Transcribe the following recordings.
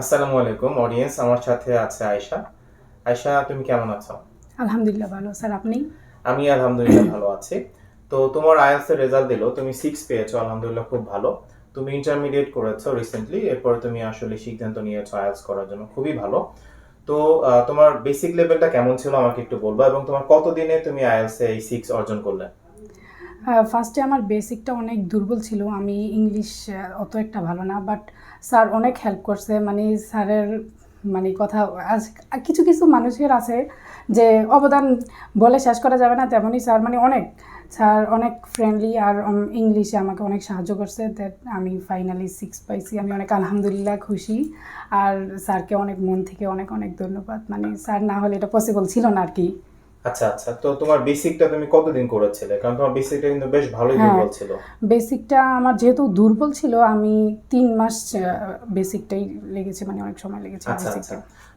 আসসালামু আলাইকুম অডিয়েন্স আমার সাথে আছে আয়শা। আয়শা তুমি কেমন আছো? আলহামদুলিল্লাহ ভালো স্যার আপনি? আমি আলহামদুলিল্লাহ ভালো আছি। তো তোমার আইএলস এর রেজাল্ট দিলো তুমি সিক্স পেয়েছ আলহামদুলিল্লাহ খুব ভালো। তুমি ইন্টারমিডিয়েট করেছ রিসেন্টলি এরপরে তুমি আসলে সিদ্ধান্ত নিয়েছো আইএলস করার জন্য খুবই ভালো। তো তোমার বেসিক লেভেলটা কেমন ছিল আমাকে একটু বলবা এবং তোমার কতদিনে তুমি আইএলস এ এই সিক্স অর্জন করলে? ফার্স্টে আমার বেসিকটা অনেক দুর্বল ছিল। আমি ইংলিশ অত একটা ভালো না বাট স্যার অনেক হেল্প করছে। মানে স্যারের মানে কথা কিছু কিছু মানুষের আছে যে অবদান বলে শেষ করা যাবে না, তেমনই স্যার মানে অনেক। স্যার অনেক ফ্রেন্ডলি আর ইংলিশে আমাকে অনেক সাহায্য করছে। দ্যাট আমি ফাইনালি সিক্স পাইছি। আমি অনেক আলহামদুলিল্লাহ খুশি। আর স্যারকে অনেক মন থেকে অনেক অনেক ধন্যবাদ। মানে স্যার না হলে এটা পসিবল ছিল না আর কি। আচ্ছা আচ্ছা। তো তোমার বেসিকটা তুমি কতদিন করেছিলে? কারণ তোমার বেসিকটা কিন্তু বেশ ভালোই হ্যাঁ। দুর্বল ছিল। বেসিকটা আমার যেহেতু দুর্বল ছিল আমি তিন মাস বেসিকটাই লেগেছে মানে অনেক সময় লেগেছে আচ্ছা আচ্ছা।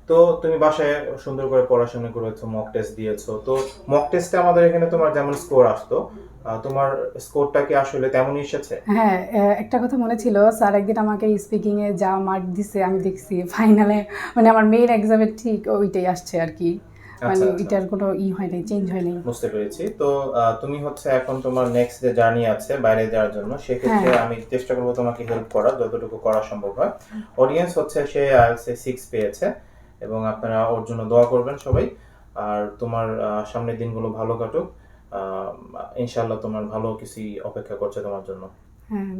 তো তুমি বাসায় সুন্দর করে পড়াশোনা করেছ মক টেস্ট দিয়েছ। তো মক টেস্টে আমাদের এখানে তোমার যেমন স্কোর আসতো তোমার স্কোরটা কি আসলে তেমনই এসেছে? হ্যাঁ একটা কথা মনে ছিল স্যার একদিন আমাকে স্পিকিং এ যা মার্ক দিছে আমি দেখছি ফাইনালে মানে আমার মেইন এক্সামের ঠিক ওইটাই আসছে আর কি। মানে আচ্ছা, আচ্ছা। এটার কোনো ই হয় নাই চেঞ্জ হয় নাই। বুঝতে পেরেছি। তো তুমি হচ্ছে এখন তোমার নেক্সট যে জার্নি আছে বাইরে যাওয়ার জন্য সেক্ষেত্রে হ্যাঁ। আমি চেষ্টা করব তোমাকে হেল্প করার যতটুকু করা সম্ভব হয়। অডিয়েন্স হচ্ছে সে আইএলস সিক্স পেয়েছে এবং আপনারা ওর জন্য দোয়া করবেন সবাই। আর তোমার সামনের দিনগুলো ভালো কাটুক। আহ, ইনশাল্লাহ তোমার ভালো কিছুই অপেক্ষা করছে তোমার জন্য। হ্যাঁ